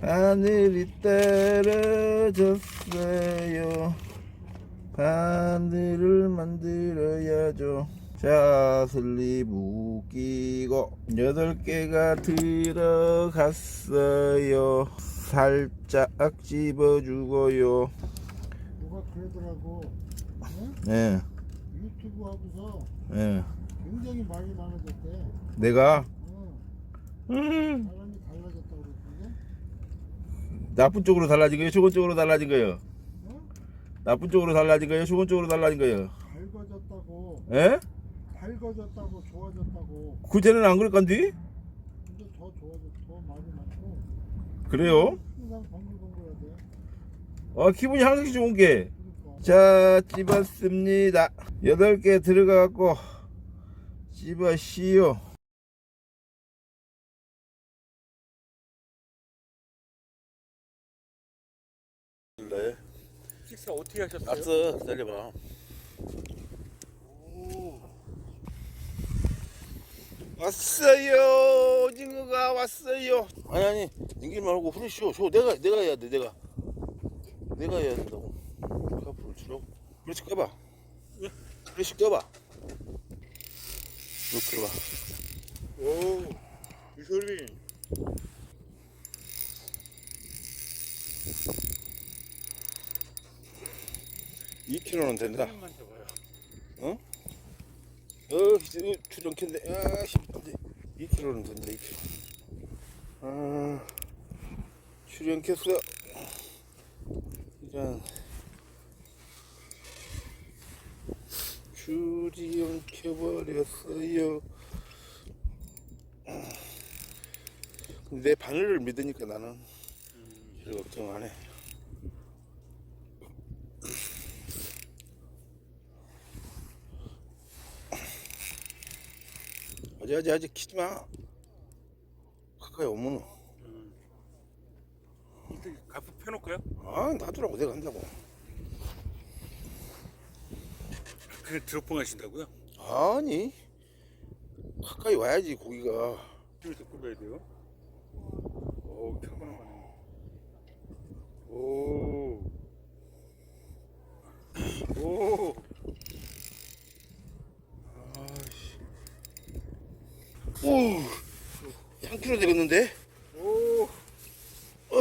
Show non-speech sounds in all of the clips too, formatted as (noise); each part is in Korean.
하늘이 떨어졌어요 하늘을 만들어야죠 자 슬립 웃기고 여덟 개가 들어갔어요 살짝 집어주고요 누가 그러더라고. 응? 예, 유튜브 하고서 예. 굉장히 말이 많아졌대. 내가 응. 음, 사람이 달라졌다고 그러던데. 나쁜 쪽으로 달라진 거예요 좋은 쪽으로 달라진 거예요 응? 나쁜 쪽으로 달라진 거예요 좋은 쪽으로 달라진 거예요 밝아졌다고. 예? 밝아졌다고 좋아졌다고. 그전에는 안 그럴 건데 근데 더 좋아졌. 더 말이 많고. 그래요? 항상 번글번글해야 돼. 어 기분이 항상 좋은 게 그러니까. 자 집었습니다 여덟 개 들어가갖고 집어시오 네. 식사 예. 어떻게 하셨어요? 낯서 살려봐. 왔어요. 오징어가 왔어요. 아니 아니. 인기만 하고 후리쇼 쇼 내가 내가 해야 돼 내가. 내가 해야 된다고. 카프를 치러 그렇지 까봐. 그렇지 까봐. 이렇게 봐. 오이 소리. 2kg는 된다. 어? 어, 주정캔데. 아, 씨, 2kg는 된다, 2kg. 아, 출연켰어. 이런. 출연켜버렸어요. 내 바늘을 믿으니까 나는 별 걱정 안 해. 아직 아직 아직 키지 마. 가까이 오면 일단 가프 펴놓을까요? 아 놔두라고 내가 한다고. 그냥 드롭봉 하신다고요? 아니 가까이 와야지 고기가. 여기서 끓여야 돼요? 오, 평범한 거 10kg 되겠는데? 오. 어.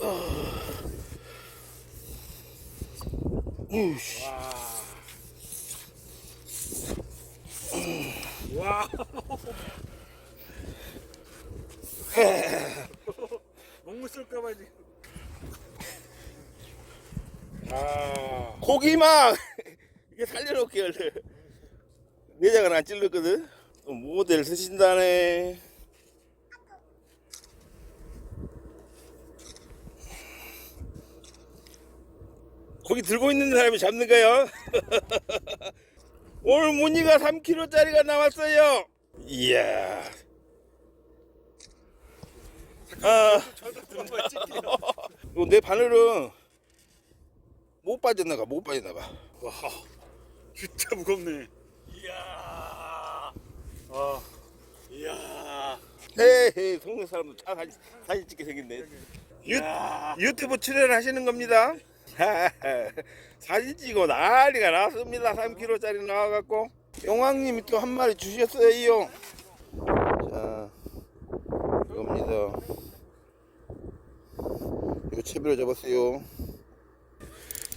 아. 우씨. 와. (laughs) 먹물 쓸까봐 지금. 아. 고기만 (laughs) 이게 살려놓을게 내장은 (laughs) 네 안 찔렀거든. 모델 쓰신다네 고기 들고 있는 사람이 잡는 거요 (laughs) 오늘 무늬가 3kg짜리가 나왔어요 이야 아. 이거 (laughs) 내 바늘은 못 빠졌나 봐, 못 빠졌나 봐. 와, 진짜 무겁네. 이야, 아, 이야. 헤이, 동네 사람도 다 사진, 사진 찍게 생겼네. 유, 유튜브 출연하시는 겁니다. (laughs) 사진 찍고 난리가 났습니다. 3kg짜리 나와갖고. 용왕님이 또 한 마리 주셨어요. 자, 이겁니다. 이거 채비로 잡았어요.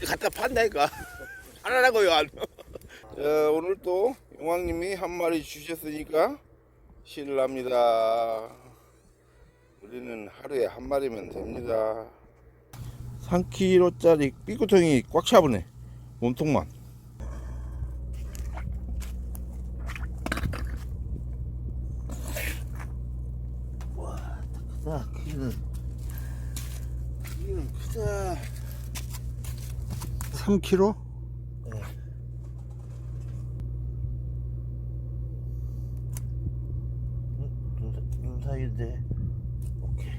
갖다 판다니까. 하나라고요, (laughs) 안. (laughs) 자, 오늘 또 용왕님이 한 마리 주셨으니까 신랍니다. 우리는 하루에 한 마리면 됩니다. 3kg짜리 삐꾸통이 꽉 차보네. 몸통만. 와, 크다, 크기는. 크기는 크다. 3kg? 좀 사이인데. 오케이.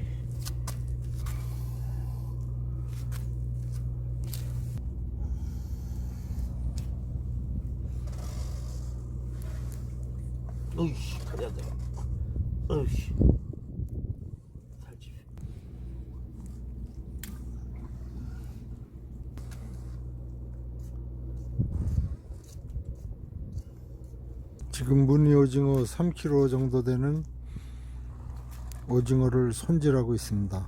으이씨 다리 안 으이씨. 지금 무늬 오징어 3kg 정도 되는 오징어를 손질하고 있습니다.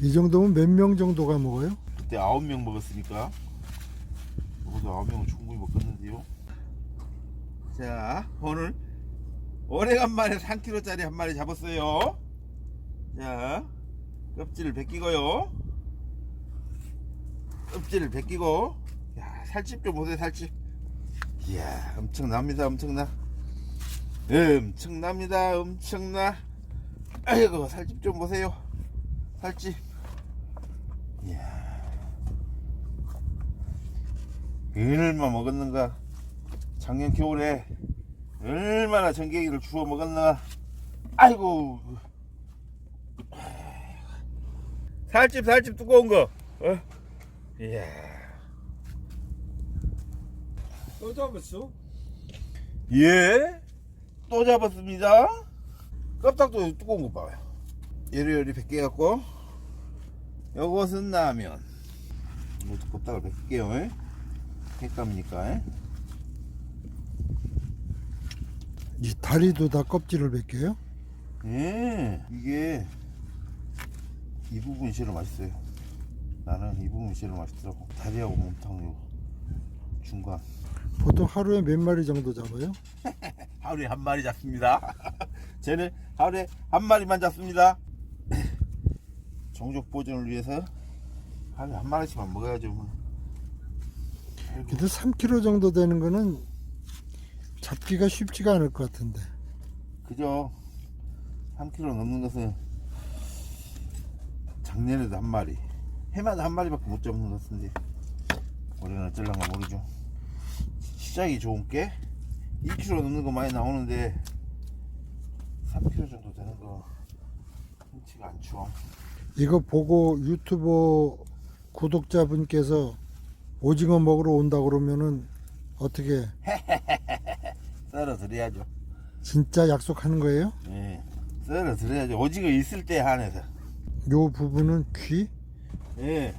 이 정도면 몇 명 정도가 먹어요? 그때 아홉 명 먹었으니까 먹어도 아홉 명은 충분히 먹었는데요. 자 오늘 오래간만에 3kg짜리 한 마리 잡았어요. 자 껍질을 벗기고요. 껍질을 벗기고 야 살집 좀 보세요 살집. 이야 엄청납니다 엄청나. 엄청납니다 엄청나. 아이고 살집 좀 보세요. 살집. 이야. 얼마 먹었는가 작년 겨울에 얼마나 전갱이를 주워 먹었나 아이고 살집 살집 두꺼운 거 어? 이야 또 잡았어? 예 또 잡았습니다 껍닥도 두꺼운 거 봐요 요리요리 벗겨 갖고 요것은 라면 이것도 껍닥을 벗길게요 예? 횟감이니까 예? 이 다리도 다 껍질을 벗겨요? 예, 이게 이 부분이 제일 맛있어요. 나는 이 부분이 제일 맛있더라고. 다리하고 몸탕 요 중간. 보통 하루에 몇 마리 정도 잡아요? (laughs) 하루에 한 마리 잡습니다. (laughs) 쟤는 하루에 한 마리만 잡습니다. (laughs) 정족 보존을 위해서 하루에 한 마리씩만 먹어야죠. 뭐. 그래도 3kg 정도 되는 거는 잡기가 쉽지가 않을 것 같은데. 그죠? 3kg 넘는 것은 작년에도 한 마리, 해마다 한 마리밖에 못 잡는 것 같은데 올해는 어쩔란가 모르죠. 시작이 좋은 게 2kg 넘는 거 많이 나오는데 3kg 정도 되는 거 흔치가 않죠. 이거 보고 유튜버 구독자분께서 오징어 먹으러 온다 그러면은 어떻게 (laughs) 썰어 드려야죠. 진짜 약속하는 거예요? 예, 썰어 드려야죠. 오징어 있을 때 한해서. 요 부분은 귀? 예.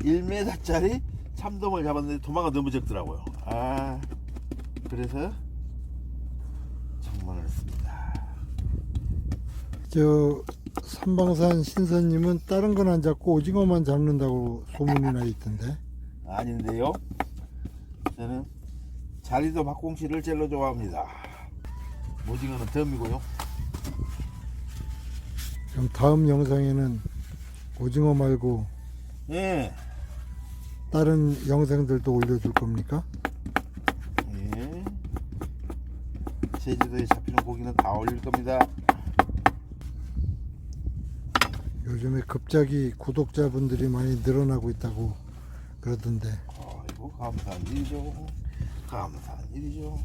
1m짜리 참돔을 잡았는데 도마가 너무 적더라고요. 아, 그래서 장만을 했습니다. 저 삼방산 신선님은 다른 건 안 잡고 오징어만 잡는다고 소문이 나 있던데. 아닌데요. 저는 자리도 박공씨를 젤로 좋아합니다. 오징어는 덤이고요. 그럼 다음 영상에는 오징어 말고 예, 다른 영상들도 올려줄 겁니까? 예. 제주도에 잡히는 고기는 다 올릴 겁니다. 요즘에 갑자기 구독자분들이 많이 늘어나고 있다고 그러던데 아이고 감사한 일이죠. 감사한 일이죠.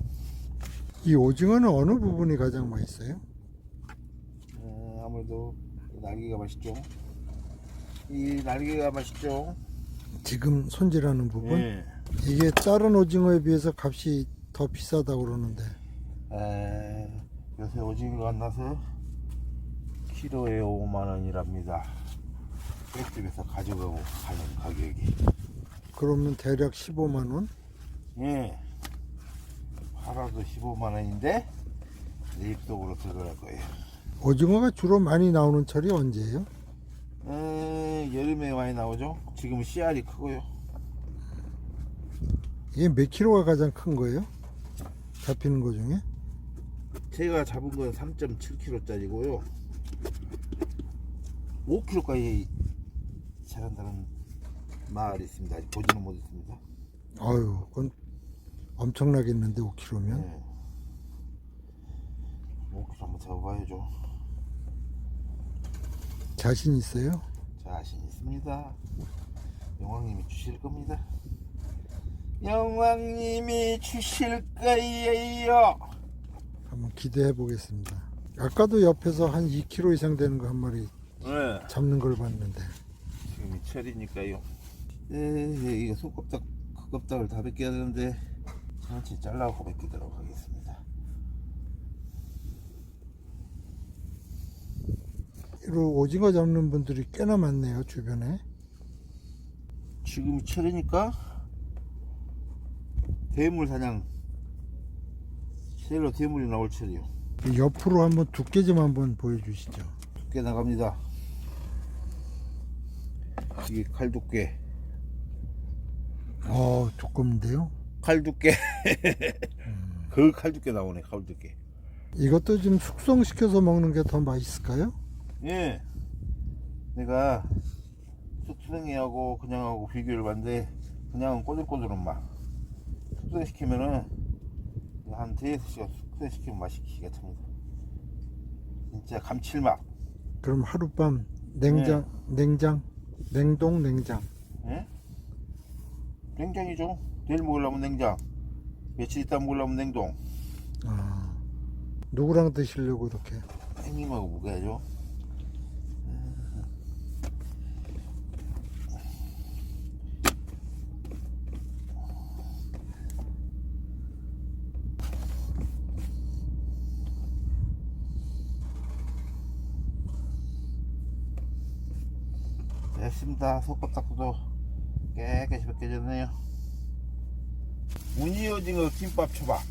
이 오징어는 어느 부분이 가장 맛있어요? 어, 아무래도 날개가 맛있죠. 이 날개가 맛있죠. 지금 손질하는 부분? 예. 이게 다른 오징어에 비해서 값이 더 비싸다고 그러는데 에, 요새 오징어가 안 나서 키로에 5만 원이랍니다. 백집에서 가져가고 가는 가격이. 그러면 대략 15만 원? 예. 팔아도 15만 원인데 내 입속으로 들어갈 거예요. 오징어가 주로 많이 나오는 철이 언제예요? 에, 여름에 많이 나오죠. 지금 씨알이 크고요. 이게 몇 킬로가 가장 큰 거예요? 잡히는 거 중에? 제가 잡은 건 3.7kg짜리고요. 5kg까지 자란다는 말이 있습니다. 아직 보지는 못했습니다. 아유 그건 엄청나겠는데 5킬로면 네. 5kg 한번 잡아봐야죠. 자신 있어요? 자신 있습니다. 영왕님이 주실 겁니다. 영왕님이 주실 거예요. 한번 기대해 보겠습니다 아까도 옆에서 한 2킬로 이상 되는 거 한 마리 네. 잡는 걸 봤는데 지금이 철이니까요. 에, 이거 속껍닥, 겉껍닥을 다 벗겨야 되는데 전체 잘라고 벗기도록 하겠습니다. 이 로 오징어 잡는 분들이 꽤나 많네요 주변에. 지금 철이니까 대물 사냥. 셀로 대물이 나올 철이요. 이 옆으로 한번 두께 좀 한번 보여주시죠. 두께 나갑니다. 이게 칼 두께. 어, 두껍는데요. 칼 두께. (laughs) 그칼 두께 나오네 칼 두께. 이것도 좀 숙성시켜서 먹는 게 더 맛있을까요? 예. 내가 숙성이하고 그냥하고 비교를 봤는데 그냥은 꼬들꼬들한 맛 숙성 시키면은 한 대여섯 시간 숙성 시키면 맛이 기가 찹니다. 진짜 감칠맛. 그럼 하룻밤 냉장, 냉장, 냉동, 냉장. 예? 냉장이죠. 내일 먹으려면 냉장. 며칠 있다 먹으려면 냉동. 아, 누구랑 드시려고 이렇게? 형님하고 먹어야죠 속옷 닦고도 깨끗이 벗겨졌네요 우니 오징어 김밥 초밥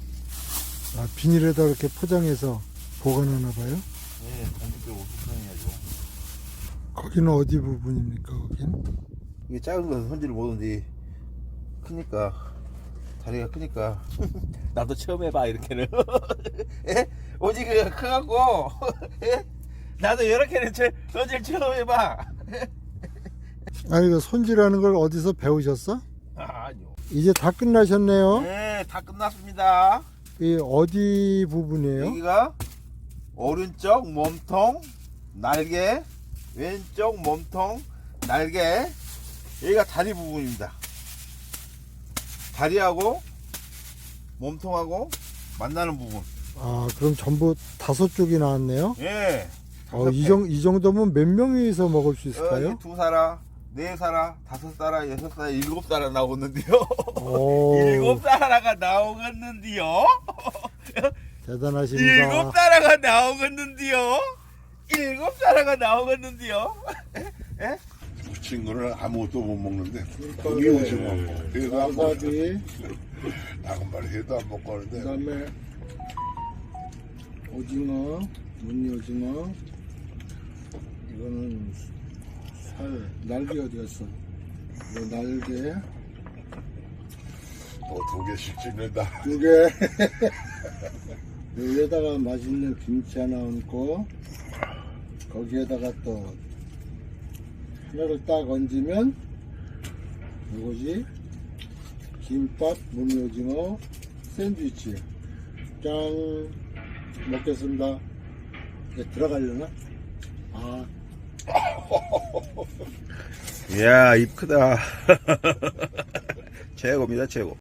아, 비닐에다 이렇게 포장해서 보관하나 봐요? 네 공식적으로 숙성해야죠 거기는 어디 부분입니까, 거긴? 이게 작은 것은 손질을 못하는데 크니까 다리가 크니까 (laughs) 나도 처음 해봐 이렇게는 (laughs) 예? 오징어가 커갖고 (laughs) 예? 나도 이렇게는 저- 손질 처음 해봐 아니, 그 손질하는 걸 어디서 배우셨어? 아, 아니요 이제 다 끝나셨네요. 네 다 끝났습니다 이 어디 부분이에요? 여기가 오른쪽 몸통 날개 왼쪽 몸통 날개 여기가 다리 부분입니다 다리하고 몸통하고 만나는 부분 아, 그럼 전부 다섯 쪽이 나왔네요. 예 어, 이, 정, 이 정도면 몇 명이서 먹을 수 있을까요? 어, 두 사라 네 사라 다섯 사라 여섯 사라 일곱 사라 (laughs) 나오겠는데요. 오, 일곱 사라가 나오겠는데요? 대단하십니다. 일곱 사라가 나오겠는데요? 일곱 사라가 나오겠는데요? 부친 거는 아무것도 못 먹는데 고기 오징어 해도 안 먹고 양파비, 나간말 해도 안 먹고 하는데. 그다음에 오징어, 무늬 오징어. 이거는 살, 날개 어디 갔어? 이거 날개. 뭐두 개씩 찍는다. 두 개. (laughs) 여기에다가 맛있는 김치 하나 얹고 거기에다가 또 하나를 딱 얹으면 이것이 김밥 무늬오징어 샌드위치. 짠. 먹겠습니다. 이제 들어가려나? 아 (laughs) 이야 입 크다. (laughs) 최고입니다 최고